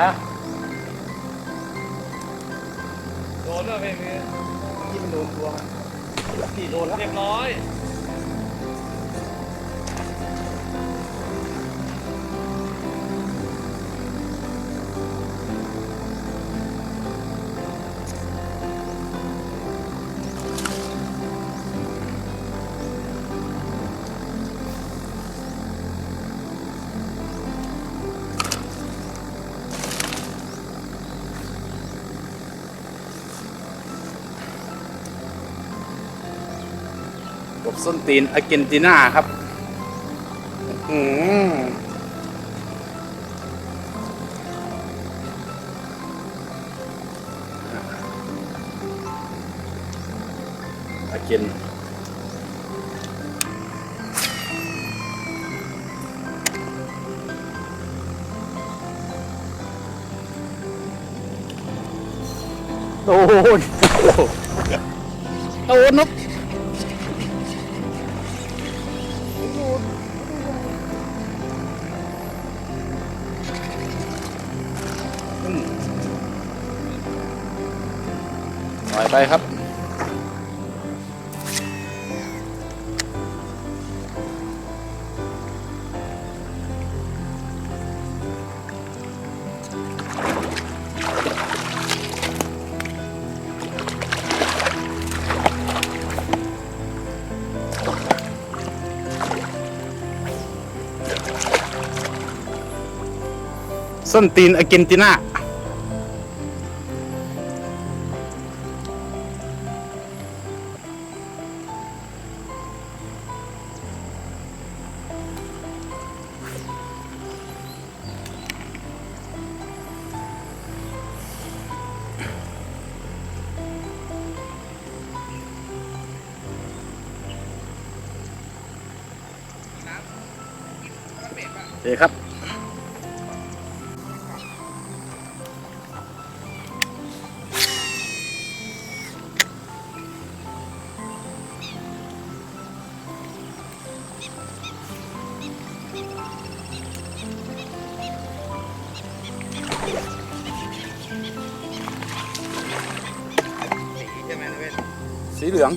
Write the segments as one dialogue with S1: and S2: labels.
S1: แล้
S2: ว
S1: โดนแล้วเพลงนี้
S2: ที่มันโดนตัวมันสี่โดนแล้ว
S1: เรียบร้อย
S3: ส้นตีนอาร์เจนตินาครับอืมอาร์เจนโอ้โส้นตีนอาร์เจนตินา เหลือง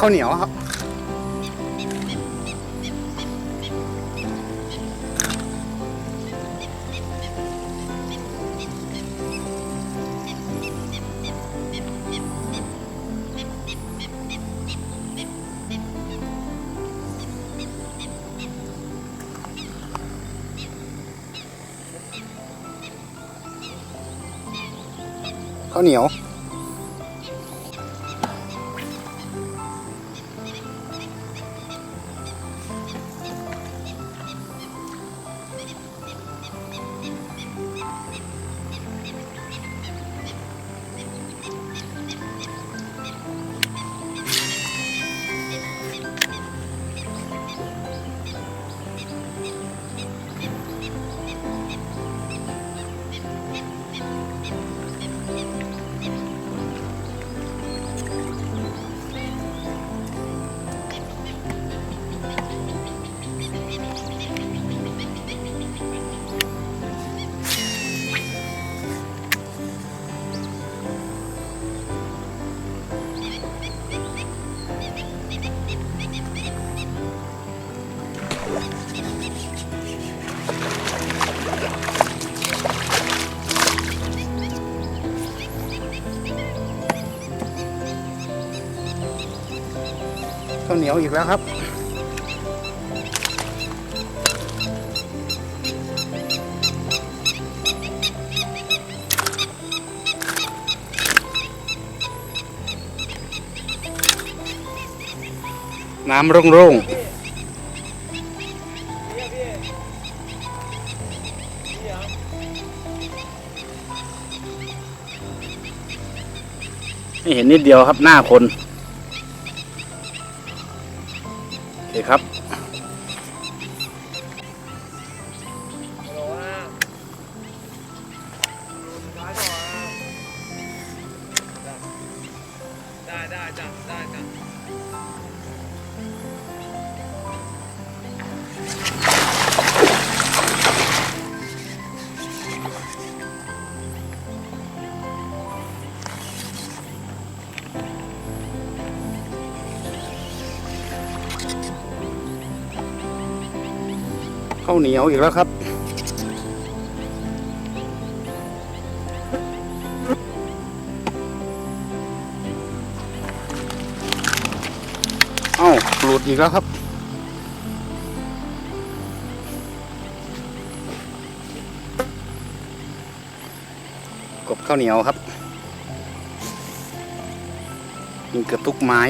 S3: ข้าวเหนียวครับ ข้าวเหนียว เหนียวอีกแล้วครับ น้ำร่ง
S1: นี่อะพี่นี่อะ
S3: ๆนี่เห็นนิดเดียวครับหน้าคน ดีครับาวเหนียวอีกแล้วครับ เอ้าหลุดอีกแล้วครับ กบข้าวเหนียวครับยิงกระตุกไม้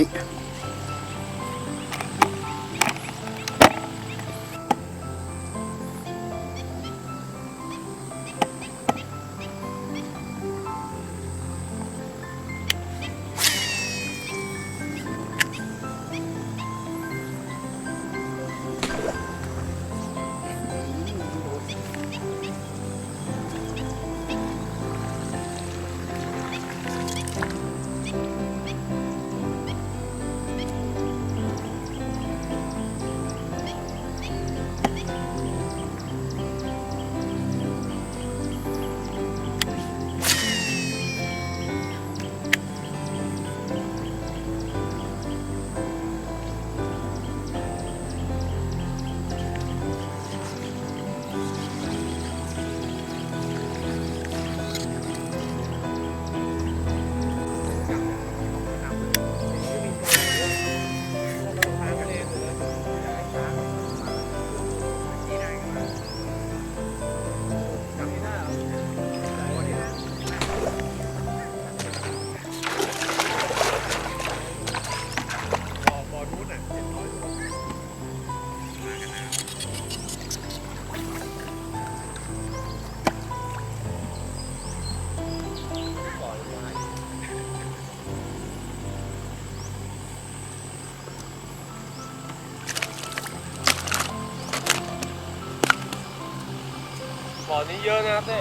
S1: บ่อนี้เยอะนะเต้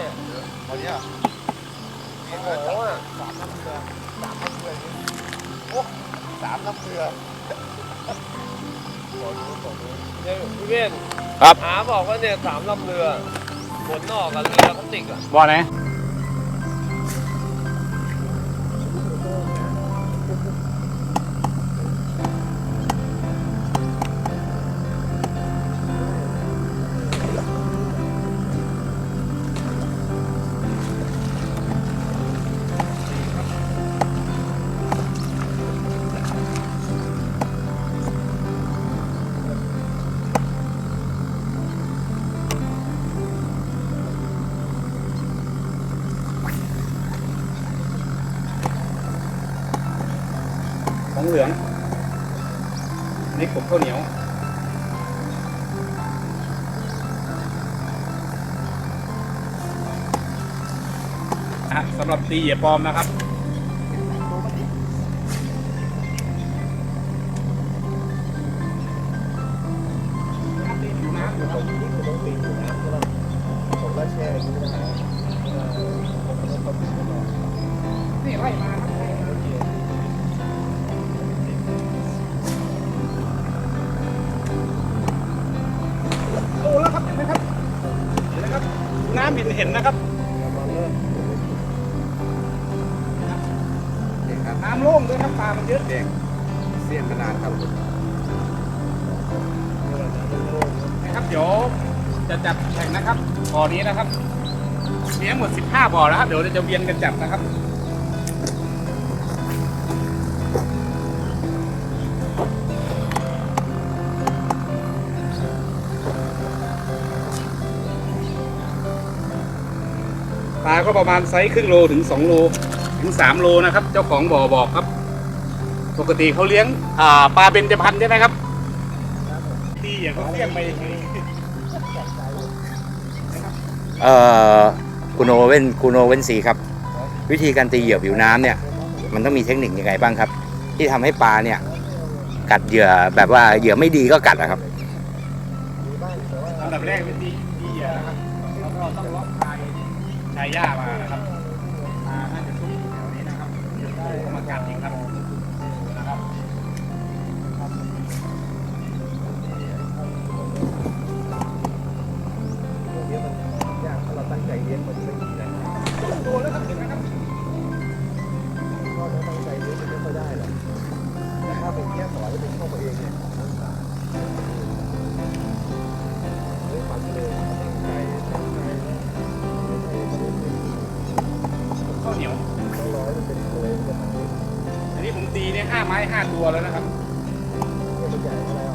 S2: วันนี้อะ
S1: โอ้โหอะ
S2: สามน้ำเกลือสามน้ำเกลือนี่โอ้สามน้ำเกลือ
S1: เนี่ยพี่เว้น
S3: ครับ
S1: หาบอกว่าเนี่ยสามลำเรือขนออกกันเรือพลาสติกอะ
S3: บ่อไหน เหลืองนี่กบข้าวเหนียวนะฮะสำหรับตีเหยียบปอมนะครับ
S2: น้ำ
S3: เห็นเห็นนะครับ
S2: เด็กครับ
S3: น้ำโล่งด้วยครับปลามันเยอะ
S2: เด็กเสี้ยนขนาดครับ
S3: นะครับเดี๋ยวจะจัดแข่งนะครับบ่อนี้นะครับมีทั้งหมด 15 บ่อนะครับเดี๋ยวเราจะเวียนกันจับนะครับ ก็ประมาณไซส์ครึ่งโลถึง 2 โลถึง 3 โลนะครับ เจ้าของบ่อบอกครับ ปกติเขาเลี้ยงอ่าปลาเบญจพรรณใช่ไหมครับดีอย่างเขาเลี้ยงไป
S4: เอ่อคุณโอเว่นคุณโอเว่นสีครับ วิธีการตีเหยื่อผิวน้ำเนี่ย มันต้องมีเทคนิคยังไงบ้างครับ ที่ทำให้ปลาเนี่ย กัดเหยื่อแบบว่าเหยื่อไม่ดีก็กัดอะครับ
S3: อันดับแรกเป็นตีตีเหยื่อนะครับายหญ้ามานะครับมาน่าจะซุกอยู่แถวนี้นะครับเดี๋ยวเข้ามากัดอีกครับนะครับ
S2: เลี้ยวมันยากถ้าเราตั้งใจเลี้ยงมัน
S5: ซีเนี่ยห้าไม้ห้าตัวแล้วนะครับ
S2: ใหญ่อะไรอ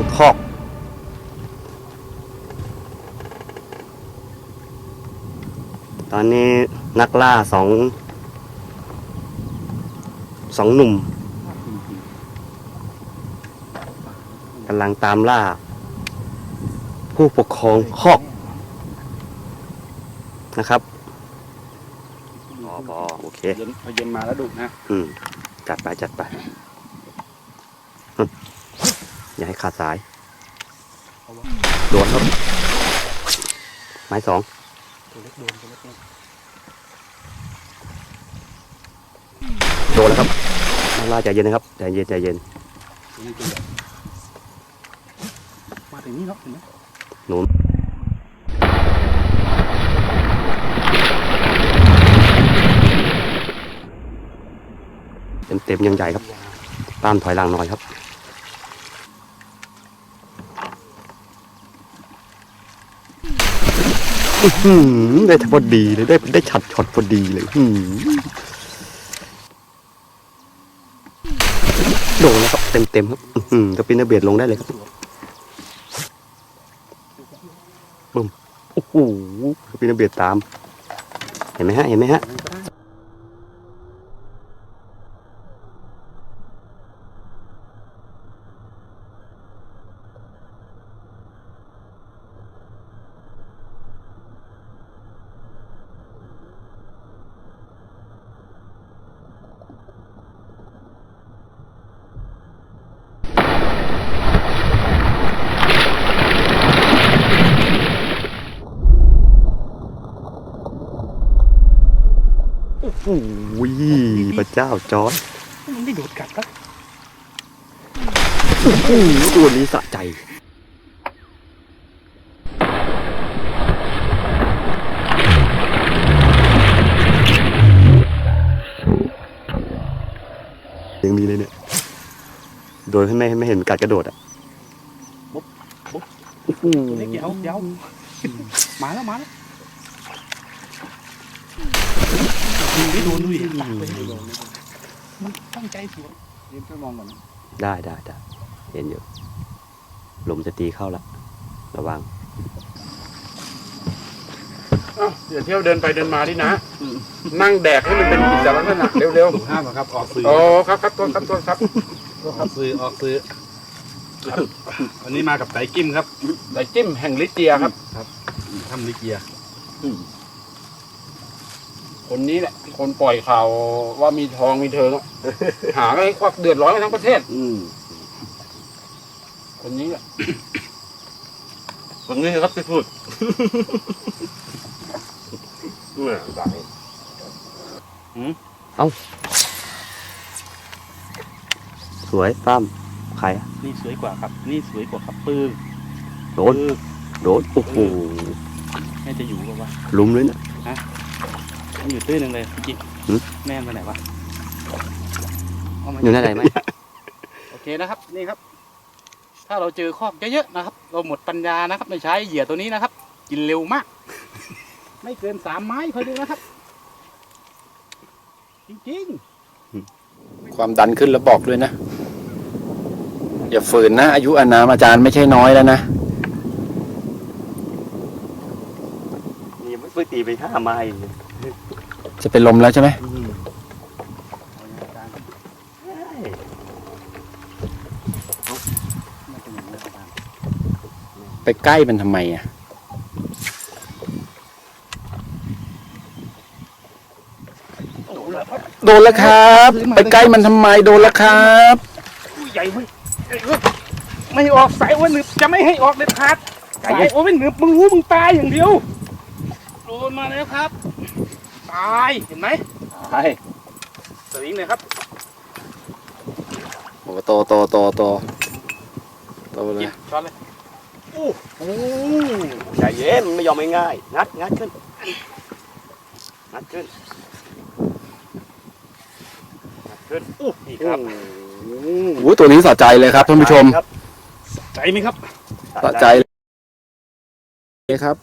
S2: ง
S6: คอก ตอนนี้นักล่าสองสองหนุ่มกำลังตามล่า ผู้ปกครองคอกนะครับพอพอโอเค
S5: เย็นพอเย็นมาแล้วดุนะ
S6: อืม จัดไปจัดไปฮึ อย่าให้ขาดสาย โดนครับ ไม้สองโดนแล้วครับนักล่าใจเย็นนะครับ ใจเย็นใจเย็น
S5: มาถึงนี่เนาะเห็นไหม
S6: หนุนเต็มเต็มๆยังใหญ่ครับ ตามถอยหลังหน่อยครับ อื้อหือ ได้พอดีเลยได้ได้ฉัดช็อตพอดีเลยโดนแล้วครับเต็มเต็มครับอือหือจะเป็นเบียดลงได้เลยครับบึ้มโอ้โหจะปินเบียดตาม เห็นไหมฮะ เห็นไหมฮะ โอ้โหพระ เจ้าจอร์ด
S5: มันไม่โดดกัดครับ
S6: โอ้โหตัวนี้สะใจยังมีเลยเนี่ย โดยให้ไม่ไม่เห็นกัดกระโดดอะบุ๊บบุ๊บโอ้โห
S5: เล็กเดี๋ยวเดี๋ยวมาแล้วมาแล้ว ไม่โดนด้วยตักไปให้โดนมันตั้งใจสวนเดี๋ยวไปมองก่อนนะ
S6: ได้ได้ได้เห็นอยู่ลมจะตีเข้าละระวัง
S5: เดี๋ยวเที่ยวเดินไปเดินมาดินะ นั่งแดกให้มันเป็นกิจลักษณะเร็ว
S3: ห้ามเหรอครับออกสื่อ
S5: ๆโอ้ครับครับต้นครับต้นครับ
S3: ออกสื่อออกสื่อวันนี้มากับไต่กิ้มครับ
S5: ไต่จิ้มแห่งลิเจียครับ
S3: ทำลิเกีย
S5: คนนี้แหละ คนปล่อยข่าวว่ามีทองมีเธอแล้วหาให้ควักเดือดร้อนกันทั้งประเทศ
S6: อืม
S5: คนนี้แหละ
S3: วันนี้ครับที่พูด
S2: เหมือนกัน
S6: สวยปั้มใครอะ
S3: นี่สวยกว่าครับ นี่สวยกว่าครับปื้ม
S6: โดนโดน โอ้โห
S3: แม่จะอยู่กับว่า
S6: ลุมเลยนะ
S3: มันอยู่ตื้นหนึ่งเลยพี่จิ๊ก
S6: หืม
S3: แม่มันไปไหนวะเามา
S6: อยู่ในไหนไหม
S3: โอเคนะครับนี่ครับ ถ้าเราเจอคอกเยอะๆนะครับ เราหมดปัญญานะครับไม่ใช้เหยื่อตัวนี้นะครับ กินเร็วมาก ไม่เกินสามไม้คอยดูนะครับ จริงๆ
S7: ความดันขึ้นแล้วบอกด้วยนะ อย่าฝืนนะ อายุอานามอาจารย์ไม่ใช่น้อยแล้วนะ
S6: นี่ไม่เพิ่งตีไปห้าไม้เอง
S7: จะเป็นลมแล้วใช่ไหมไปใกล้มันทำไมอะ
S5: โดนแล้วครับ ไปใกล้มันทำไมโดนแล้วครับ
S3: ใหญ่เว้ยไม่ออกสายว่าหนึบจะไม่ให้ออกเด็ดขาใหญ่โอ้ยหนึบมึงรู้มึงตายอย่างเดียวโดนมาแล้วครับายเห็นไหม
S5: ใช่
S3: สวิงเลยครับ
S5: โอ้โตโตโตโตโตเลย
S3: ช้อนเลย
S6: ใจเย็นมันไม่ยอมง่ายๆงัดงัดขึ้นงัดขึ้นงัดขึ้นอู้นี่ครับ
S5: โอ้ยตัวนี้สะใจเลยครับท่านผู้ชม
S6: ครับ
S3: ใจไหมครับ
S5: สะใจเลยครับ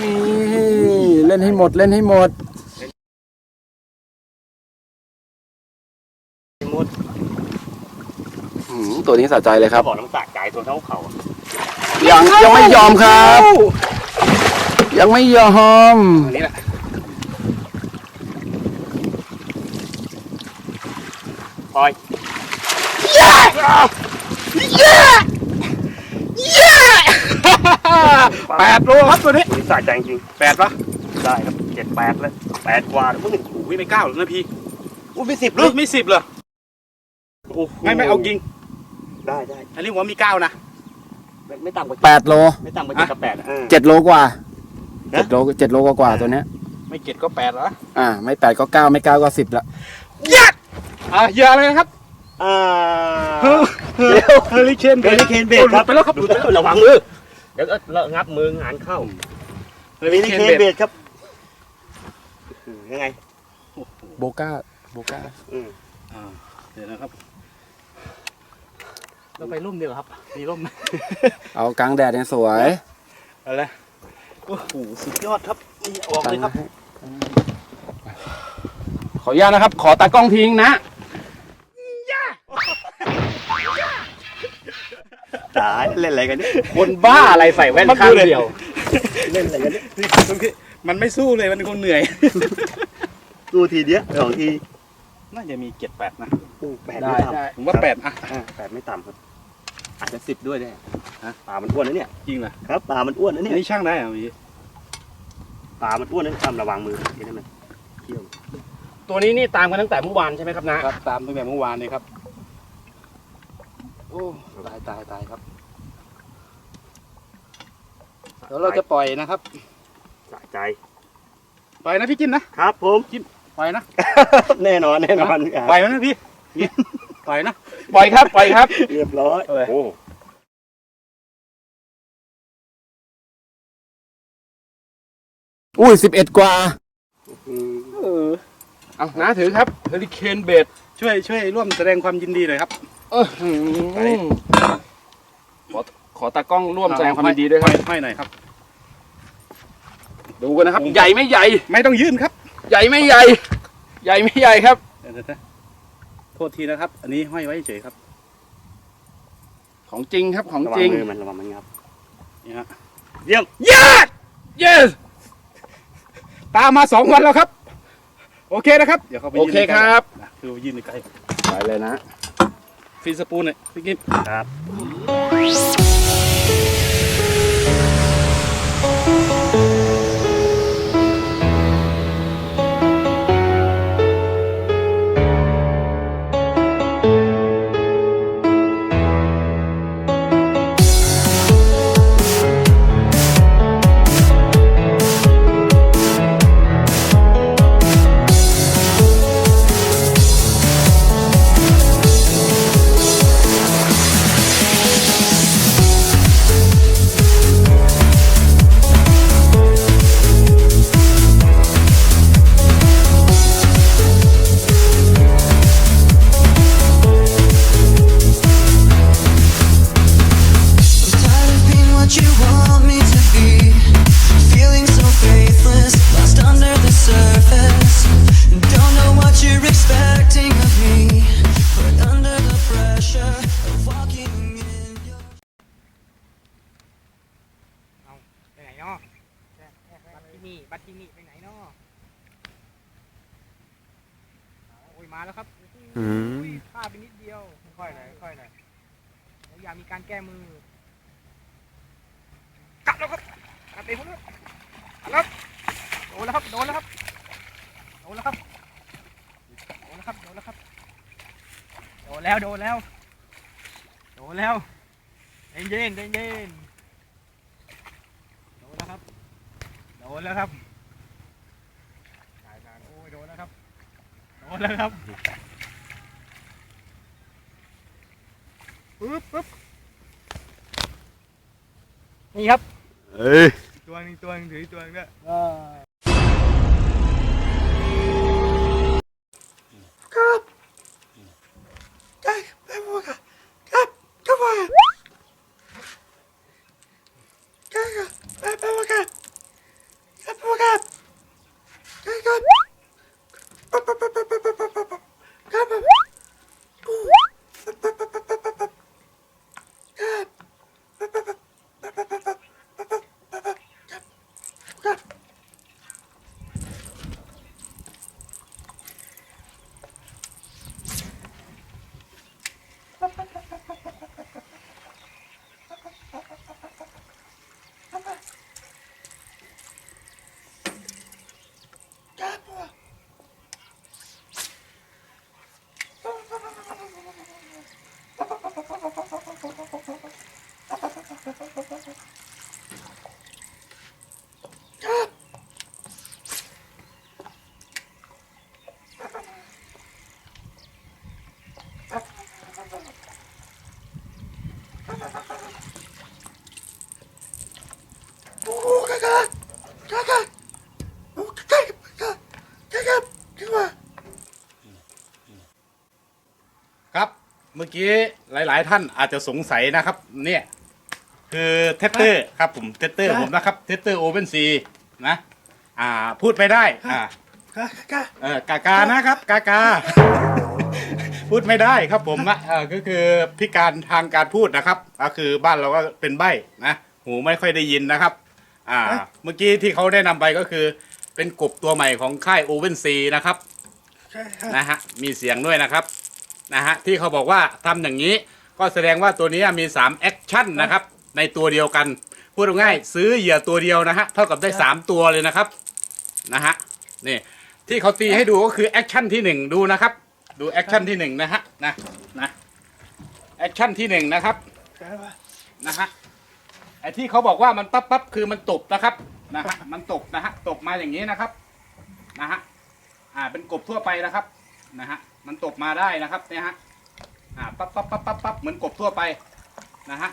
S5: นี่ เล่นให้หมดเล่นให้หมด
S6: มุด
S5: อืมตัวนี้สะใจเลยครับ
S6: บอกน้ำสาดใจตัวเท่าเขาอะ
S5: ยังยังไม่ยอมครับ ยังไม่ยอม
S3: อันนี้แหละ
S6: ปล่อย
S3: แปดโลครับตัวนี้
S6: นี่สาดใจจริง
S3: แปดปะ
S6: ๆ ได้ครับเจ็ดแปดเลยแปดกว่าเลยมึง
S3: โอ้ยไม่เก้าหรอกนะพี่
S6: อู้ไม่สิบเล
S3: เฮ้
S6: ย
S3: ยไม่สิบเหรอ
S6: โอ้โห
S3: ไม่ไม่เอายิง
S6: ได้ได้
S3: อันนี้ผมว่ามีเก้านะ
S6: ไม่ไม่ต่ำกว่า
S5: แปดโล
S6: ไม่ต่ำกว่าเจ็ดกับแปดอะเออ
S5: เจ็ดโลกว่า
S6: ฮะ
S5: เจ็ดโลเจ็ดโลกว่าๆตัวเนี้ย
S3: ไม่เจ็ดก็แปดเหรอ
S5: อ่า ไม่แปดก็เก้าไม่เก้าก็สิบละ
S3: อะเหยอะเลยนะครับ
S6: อ่า
S3: เฮ้ยเฮอริเคน
S6: เบรกเคนเบรกครับ
S3: ไปแล้วครับ
S6: ดูแล้วระวังมือเดี๋ยวก็งับมืองานเข้า
S3: เฮอ
S6: เบร
S3: ริ
S6: ก
S3: เคน
S6: เคน
S3: เบ
S6: เบ
S3: ร
S6: ร
S3: ก
S6: กครับอืม ยังไง
S5: โบก้าโบก้า
S6: อืม
S3: อ่าเดี๋ยวนะครับ เราไปร่มดีกว่าครับ มีร่มไหม
S5: เอากลางแดดเนี่ยสวย
S3: อะไรโอ้โหสุดยอดครับนี่ออกเลยครับ
S5: ขออนุญาตนะครับ ขอตากล้องทิ้งนะ
S6: ตายเล่นอะไรกันเนี่ย
S5: คนบ้าอะไรใส่แว่นข้างเดียว
S6: เล่นอะไรกันเนี่ย
S3: นี่มันคือ มันไม่สู้เลยมันคงเหนื่อย
S6: ดูทีเดียวสองที
S3: น่าจะมีเจ็ดแปดนะ
S6: อู้แปด
S5: ได้
S6: ไม่ต่ำ
S5: ได้
S3: ผมว่าแปดอะ
S6: อ่าแปดไม่ต่ำครับ อาจจะสิบด้วยได้ฮะปลามันอ้วนนะเนี่ย
S3: จริงเหรอ
S6: ครับปลามันอ้วนนะเนี่ย
S3: นี่ช่างได้เหรอพี่
S6: ปลามันอ้วนนะทำระวังมือเห็นไหมเที่ยว
S5: ตัวนี้นี่ตามกันตั้งแต่เมื่อวานใช่ไหมครับนะครับ
S3: ตามตั้งแต่เมื่อวานเลยครับ โอ้ตายตายตายครับ เดี๋ยวเราจะปล่อยนะครับ
S6: สะ ใจ
S3: ปล่อยนะพี่จิ้มนะครับ
S6: ผม
S3: ปล่อยนะ
S6: แน่นอนแน่นอนครับ
S3: ปล่อยนะพี่นี่ปล่อยนะ
S5: ปล่อยครับปล่อยครับ
S6: เรียบร้อย
S3: เอาเลย
S6: โอ้
S5: อุ้ยสิบเอ็ดกว่า
S6: อืม
S3: เออ
S5: เอาน้าถือครับเฮลิเคนเบด
S3: ช่วยช่วยร่วมแสดงความยินดีหน่อยครับ
S5: ขอขอตากล้องร่วมแสดงความยินดีด้วยครับ
S3: ให้หน่อยครับ
S5: ดูกันนะครับ ใหญ่ไม่ใหญ่
S3: ไม่ต้องยื่นครับ
S5: ใหญ่ไม่ใหญ่ ใหญ่ไม่ใหญ่ครับ
S3: เดี๋ยวนะโทษทีนะครับ อันนี้ห้อยไว้เฉยครับ
S5: ของจริงครับของ
S6: ระวั
S5: จ
S6: ง
S5: ริง
S6: มือมันระวังมันงับ
S3: นี่ฮะ
S6: เยี่ยม
S5: yes
S3: ตามมาสองวันแล้วครับ โอเคนะครับ เดี๋ยวเขาไป
S5: โอ
S3: ยืน
S5: เคครับ
S3: นะคือยืนใกล้
S5: ไปเลยนะ
S3: ฟรีสปูนเนี่ยพี่กิ๊ฟ
S6: ครับ
S8: นเนาะบัตรที่นี่บัตรที่นี่ไปไหนเนาะโอ้ยมาแล้วครับ
S6: อืม
S8: อุ้ยพลาดไปนิดเดียว ค่อยๆหน่อยค่อยๆหน่อยแล้วอย่ามีการแก้มือกัดแล้วครับกัดเต็มหมดเลยกัดแล้วโดนแล้วครับโดนแล้วครับโดนแล้วครับแล้วครับโดนแล้วครับโดนแล้วโดนแล้วโดนแล้วเย็นเย็นเย็นเย็นโดนแล้วครับ โดนแล้วครับตายนานโอ้ยโดนแล้วครับ โดนแล้วครับปึ๊บปึ๊บนี่ครับ
S6: เอ้ย
S8: ตัวหนึงตัวหนึงถืออีกตัวหนึงด้วย
S3: ครับ มื่อกี้หลาย ๆ ท่านอาจจะสงสัยนะครับ เนี่ย คือเทสเตอร์ครับผมเทสเตอร์ผมนะครับเทสเตอร์โอเ n นซีนะ อ่าพูดไม่ได้อ่าเออกากานะครับกากา พูดไม่ได้ครับผมนะเออก็คือพิการทางการพูดนะครับก็คือบ้านเราก็เป็นใบ้นะหูไม่ค่อยได้ยินนะครับ อ่า เมื่อกี้ที่เขาได้นำไปก็คือ เป็นกบตัวใหม่ของค่ายโอเ n นซีนะครับนะฮะมีเสียงด้วยนะครับ นะฮะที่เขาบอกว่าทำอย่างนี้ ก็แสดงว่าตัวนี้มี3แอคชั่นนะครับในตัวเดียวกัน พูดง่ายๆซื้อเหยื่อตัวเดียวนะฮะเท่ากับได้ 3 ตัวเลยนะครับนะฮะนี่ที่เขาตีให้ดูก็คือแอคชั่นที่ 1 ดูนะครับ ดูแอคชั่นที่1นะฮะนะนะแอคชั่นที่1นะครับนะฮะไอ้ที่เขาบอกว่ามันปั๊บปั๊บคือมันตบนะครับนะฮะมันตบนะฮะตบมาอย่างนี้นะครับนะฮะอ่าเป็นกบทั่วไปนะครับนะฮะ มันตบมาได้นะครับเนี่ยฮะอ่าปั๊บปั๊บปั๊บปั๊บปั๊บเหมือนกบทั่วไปนะฮะ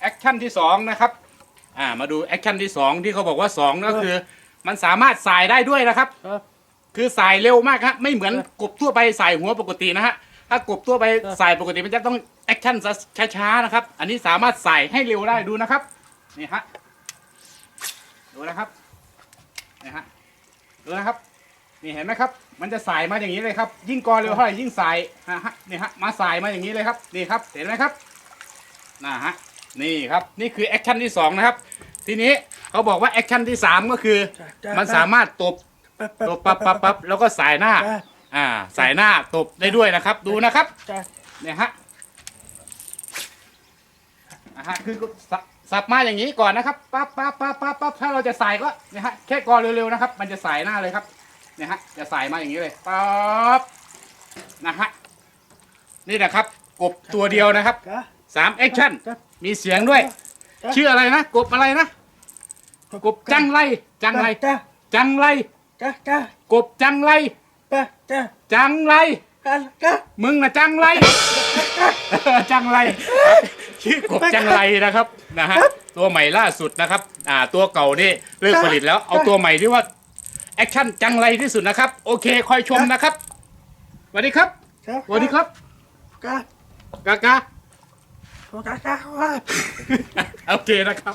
S3: แอคชั่นที่สองนะครับอ่ามาดูแอคชั่นที่สองที่เขาบอกว่าสองก็คือ มันสามารถสายได้ด้วยนะครับคือสายเร็วมากครับไม่เหมือนกบทั่วไปสายหัวปกตินะฮะถ้ากบทั่วไปสายปกติมันจะต้องแอคชั่นช้าๆนะครับ อันนี้สามารถสายให้เร็วได้ดูนะครับนี่ฮะดูนะครับนี่ฮะดูนะครับ นี่เห็นไหมครับ มันจะสายมาอย่างนี้เลยครับ ยิ่งกรเร็วเท่าไหร่ยิ่งสายฮะฮะนี่ฮะมาสายมาอย่างนี้เลยครับนี่ครับ เห็นไหมครับนะฮะนี่ครับนี่คือแอคชั่นที่สองนะครับ ทีนี้เขาบอกว่าแอคชั่นที่สามก็คือ มันสามารถตบตบปั๊บปั๊บปั๊บแล้วก็สายหน้า อ่า สายหน้าตบได้ด้วยนะครับ ดูนะครับเนี่ยฮะนะฮะคือสับสับมาอย่างนี้ก่อนนะครับปั๊บปั๊บปั๊บปั๊บปั๊บถ้าเราจะใส่ก็เนี่ยฮะแค่กรเร็วๆนะครับ มันจะสายหน้าเลยครับเนี่ยฮะจะใส่มาอย่างนี้เลยปั๊บนะฮะนี่นะครับ กบตัวเดียวนะครับสามแอคชั่นมีเสียงด้วย ชื่ออะไรนะกบอะไรนะกบจังไรจังไรจังไรกบจังไรจังไรมึงนะจังไรจังไรชื่อกบจังไรนะครับนะฮะตัวใหม่ล่าสุดนะครับ อ่าตัวเก่านี่เลิกผลิตแล้วเอาตัวใหม่ที่ว่า แอคชั่นจังไรที่สุดนะครับ โอเคคอยชมนะครับสวัสดีครับสวัสดีครับกากาโอเคนะครับ